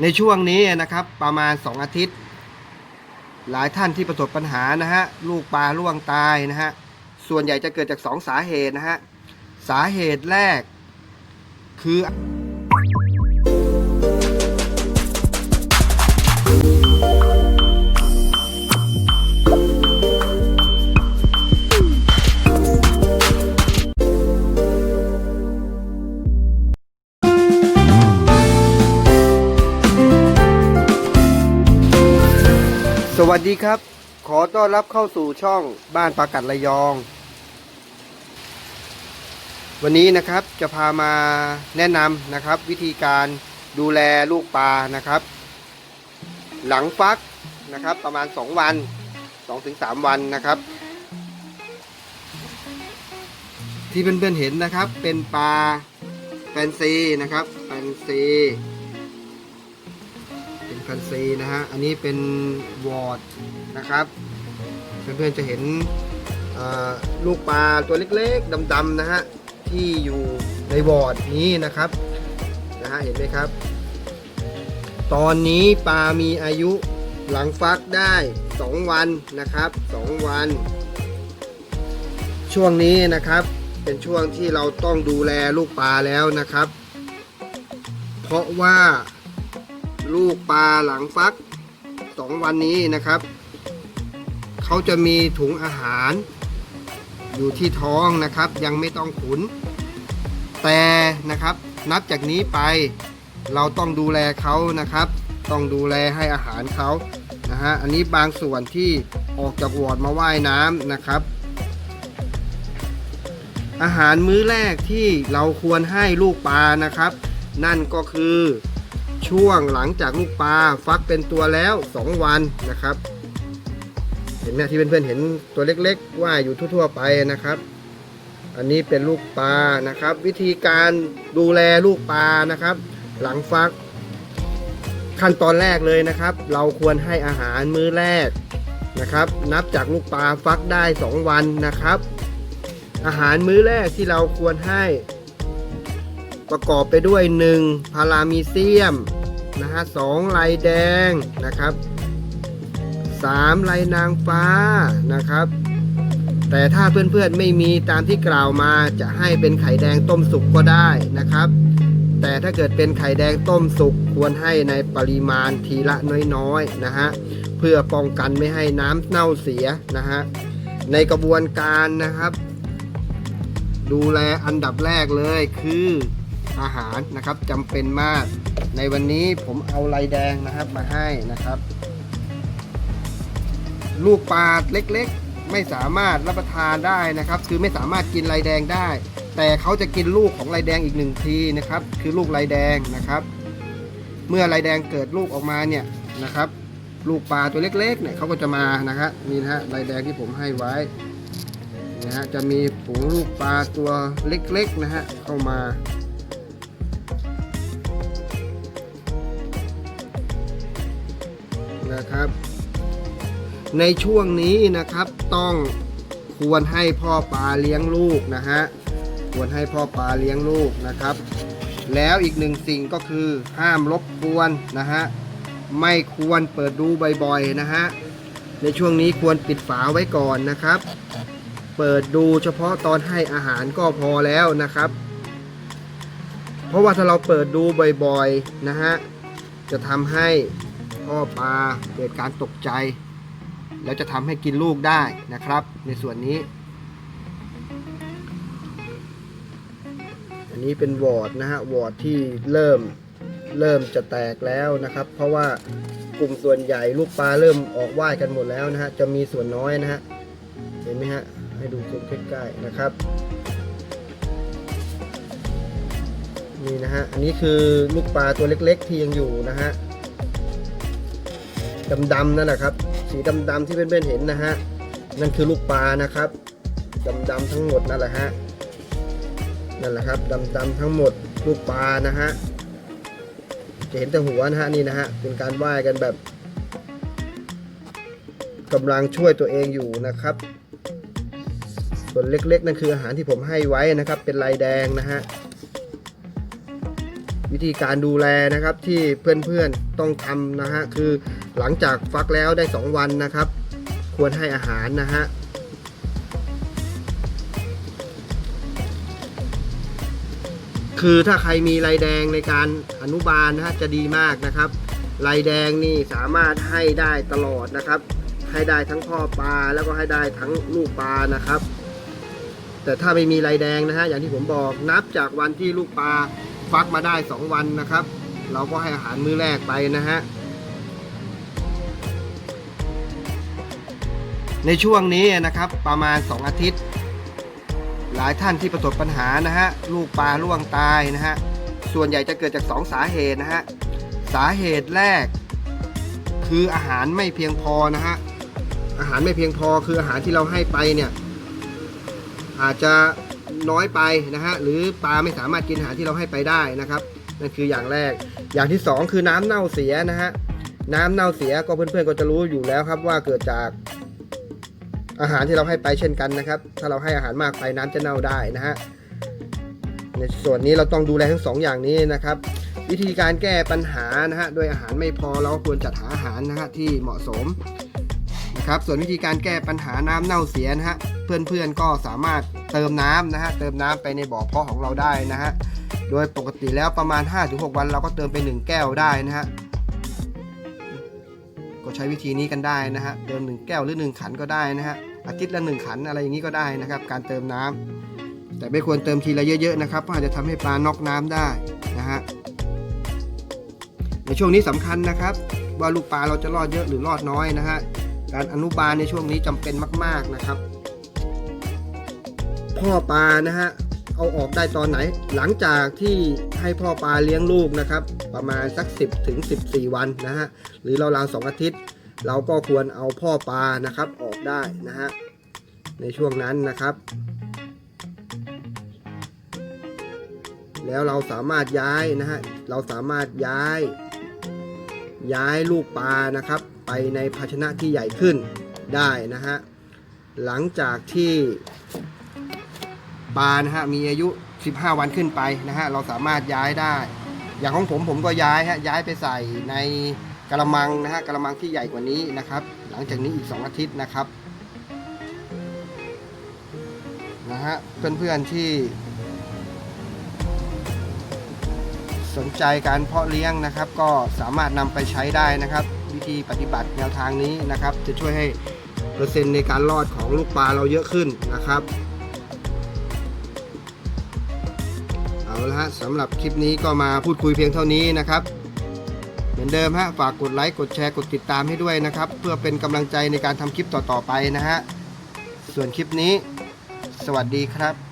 ในช่วงนี้นะครับประมาณ 2 อาทิตย์ หลายท่านที่ประสบปัญหานะฮะลูกปลาล่วงตายนะฮะส่วนใหญ่จะเกิดจาก 2 สาเหตุนะฮะสาเหตุแรกคือ สวัสดีครับ ขอต้อนรับเข้าสู่ช่องบ้านปากัดระยอง วันนี้นะครับจะพามาแนะนำนะครับ วิธีการดูแลลูกปลานะครับ หลังฟักนะครับประมาณ 2 วัน 2-3 วันนะครับ ที่เพื่อนๆเห็นนะครับเป็นปลาแฟนซีนะครับแฟนซี เป็นคันซีนะฮะ อันนี้เป็นวอร์ดนะครับ เพื่อนๆจะเห็นลูกปลาตัวเล็กๆดำๆนะฮะ ที่อยู่ในวอร์ดนี้นะครับนะฮะเห็นไหมครับ ตอนนี้ปลามีอายุหลังฟักได้ 2 วันนะครับ 2 วัน ช่วงนี้นะครับเป็นช่วงที่เราต้องดูแลลูกปลาแล้วนะครับ เพราะว่า ลูกปลาหลังฟักสองวันนี้นะครับ เขาจะมีถุงอาหาร อยู่ที่ท้องนะครับ ยังไม่ต้องขุน แต่นะครับนับจากนี้ไป เราต้องดูแลเขานะครับ ต้องดูแลให้อาหารเขานะฮะอันนี้บางส่วนที่ออกจากวอร์ดมาว่ายน้ำนะครับ อาหารมื้อแรกที่เราควรให้ลูกปลานะครับ นั่นก็คือ ช่วงหลังจากลูกปลาฟักเป็นตัวแล้ว 2 วันนะครับ เห็นไหมที่เพื่อนๆเห็นตัวเล็กๆ ว่ายอยู่ทั่วๆไปนะครับ อันนี้เป็นลูกปลานะครับ วิธีการดูแลลูกปลานะครับ หลังฟัก ขั้นตอนแรกเลยนะครับ เราควรให้อาหารมื้อแรกนะครับ นับจากลูกปลาฟักได้ 2 วันนะครับ อาหารมื้อแรกที่เราควรให้ประกอบไปด้วย 1. พารามีเซียม นะฮะสองไลแดงนะครับ 3. ไลนางฟ้านะครับ แต่ถ้าเพื่อนๆไม่มีตามที่กล่าวมาจะให้เป็นไข่แดงต้มสุกก็ได้นะครับ แต่ถ้าเกิดเป็นไข่แดงต้มสุกควรให้ในปริมาณทีละน้อยๆนะฮะเพื่อป้องกันไม่ให้น้ำเน่าเสียนะฮะในกระบวนการนะครับ ดูแลอันดับแรกเลยคืออาหารนะครับจำเป็นมาก ในวันนี้ผมเอาลายแดงนะครับมาให้นะครับ ลูกปลาเล็กๆ ไม่สามารถรับประทานได้นะครับ คือไม่สามารถกินลายแดงได้ แต่เขาจะกินลูกของลายแดงอีกหนึ่งทีนะครับ คือลูกลายแดงนะครับ เมื่อลายแดงเกิดลูกออกมาเนี่ยนะครับ ลูกปลาตัวเล็กๆเนี่ยเขาก็จะมานะครับนี่นะฮะลายแดงที่ผมให้ไว้นะฮะจะมีฝูงลูกปลาตัวเล็กๆนะฮะเข้ามา นะครับ ในช่วงนี้นะครับต้องควรให้พ่อปลาเลี้ยงลูกนะฮะควรให้พ่อปลาเลี้ยงลูกนะครับ แล้วอีกหนึ่งสิ่งก็คือห้ามรบกวนนะฮะไม่ควรเปิดดูบ่อยๆนะฮะในช่วงนี้ควรปิดฝาไว้ก่อนนะครับ เปิดดูเฉพาะตอนให้อาหารก็พอแล้วนะครับ เพราะว่าถ้าเราเปิดดูบ่อยๆนะฮะจะทำให้ พ่อปลาเกิดการตกใจ แล้วจะทำให้กินลูกได้นะครับ ในส่วนนี้ อันนี้เป็นวอร์ดนะฮะวอร์ดที่เริ่มเริ่มจะแตกแล้วนะครับ เพราะว่ากลุ่มส่วนใหญ่ลูกปลาเริ่มออกว่ายกันหมดแล้วนะฮะจะมีส่วนน้อยนะฮะเห็นไหมฮะให้ดูใกล้ๆนะครับนี่นะฮะ อันนี้คือลูกปลาตัวเล็กๆที่ยังอยู่นะฮะ ดำๆนั่นแหละครับ สีดำๆที่เพื่อนๆเห็นนะฮะ นั่นคือลูกปลานะครับดำๆทั้งหมดนั่นแหละฮะ นั่นแหละครับดำๆทั้งหมดลูกปลานะฮะ จะเห็นแต่หัวนะฮะนี่นะฮะ เป็นการว่ายกันแบบกำลังช่วยตัวเองอยู่นะครับ ส่วนเล็กๆนั่นคืออาหารที่ผมให้ไว้นะครับ เป็นลายแดงนะฮะวิธีการดูแลนะครับที่เพื่อนๆต้องทำนะฮะคือ หลังจากฟักแล้วได้ 2 วันนะครับ ควรให้อาหารนะฮะคือถ้าใครมีลายแดงในการอนุบาลนะฮะจะดีมากนะครับลายแดงนี่สามารถให้ได้ตลอดนะครับ ให้ได้ทั้งพ่อปลาแล้วก็ให้ได้ทั้งลูกปลานะครับ แต่ถ้าไม่มีลายแดงนะฮะอย่างที่ผมบอกนับจากวันที่ลูกปลาฟักมาได้ 2 วันนะครับ เราก็ให้อาหารมื้อแรกไปนะฮะ ในช่วงนี้นะครับประมาณ 2 อาทิตย์ หลายท่านที่ประสบปัญหานะฮะลูกปลาล่วงตายนะฮะส่วนใหญ่จะเกิดจาก 2 สาเหตุนะฮะสาเหตุแรก คืออาหารไม่เพียงพอนะฮะอาหารไม่เพียงพอคืออาหารที่เราให้ไปเนี่ยอาจจะน้อยไปนะฮะหรือปลาไม่สามารถกินอาหารที่เราให้ไปได้นะครับนั่นคืออย่างแรก อย่างที่สองคือน้ำเน่าเสียนะฮะน้ำเน่าเสียก็เพื่อนๆก็จะรู้อยู่แล้วครับว่าเกิดจาก อาหารที่เราให้ไปเช่นกันนะครับ ถ้าเราให้อาหารมากไปน้ำจะเน่าได้นะฮะ ในส่วนนี้เราต้องดูแลทั้งสองอย่างนี้นะครับ วิธีการแก้ปัญหานะฮะ โดยอาหารไม่พอเราควรจัดหาอาหารนะฮะที่เหมาะสมนะครับ ส่วนวิธีการแก้ปัญหาน้ำเน่าเสียนะฮะ เพื่อนๆก็สามารถเติมน้ำนะฮะ เติมน้ำไปในบ่อเพาะของเราได้นะฮะ โดยปกติแล้วประมาณ 5-6 วันเราก็เติมไป 1 แก้วได้นะฮะ ใช้วิธีนี้กันได้นะฮะเติม1แก้วหรือ1ขันก็ได้นะฮะอาทิตย์ละ1ขันอะไรอย่างนี้ก็ได้นะครับ การเติมน้ำแต่ไม่ควรเติมทีละเยอะๆนะครับเพราะอาจจะทำให้ปลาน็อกน้ำได้นะฮะในช่วงนี้สำคัญนะครับ ว่าลูกปลาเราจะรอดเยอะหรือรอดน้อยนะฮะการอนุบาลในช่วงนี้จำเป็นมาก ๆนะครับ พ่อปลานะฮะ เอาออกได้ตอนไหน หลังจากที่ให้พ่อปลาเลี้ยงลูกนะครับ ประมาณสัก 10ถึง14 วันนะฮะหรือราวๆสองอาทิตย์ เราก็ควรเอาพ่อปลานะครับออกได้นะฮะในช่วงนั้นนะครับ แล้วเราสามารถย้ายนะฮะเราสามารถย้าย ย้ายลูกปลานะครับ ไปในภาชนะที่ใหญ่ขึ้นได้นะฮะหลังจากที่ ปลานะฮะมีอายุ 15 วันขึ้นไปนะฮะเราสามารถย้ายได้ อย่างของผมผมก็ย้ายฮะย้ายไปใส่ในกระมังนะฮะกระมังที่ใหญ่กว่านี้นะครับ หลังจากนี้อีก 2 อาทิตย์นะครับนะฮะเพื่อนๆที่ สนใจการเพาะเลี้ยงนะครับ ก็สามารถนำไปใช้ได้นะครับ วิธีปฏิบัติแนวทางนี้นะครับ จะช่วยให้เปอร์เซ็นต์ในการรอดของลูกปลาเราเยอะขึ้นนะครับ ละฮะสำหรับคลิปนี้ก็มาพูดคุยเพียงเท่านี้นะครับ เหมือนเดิมฮะฝากกดไลค์กดแชร์กดติดตามให้ด้วยนะครับ เพื่อเป็นกำลังใจในการทำคลิปต่อๆไปนะฮะส่วนคลิปนี้ สวัสดีครับ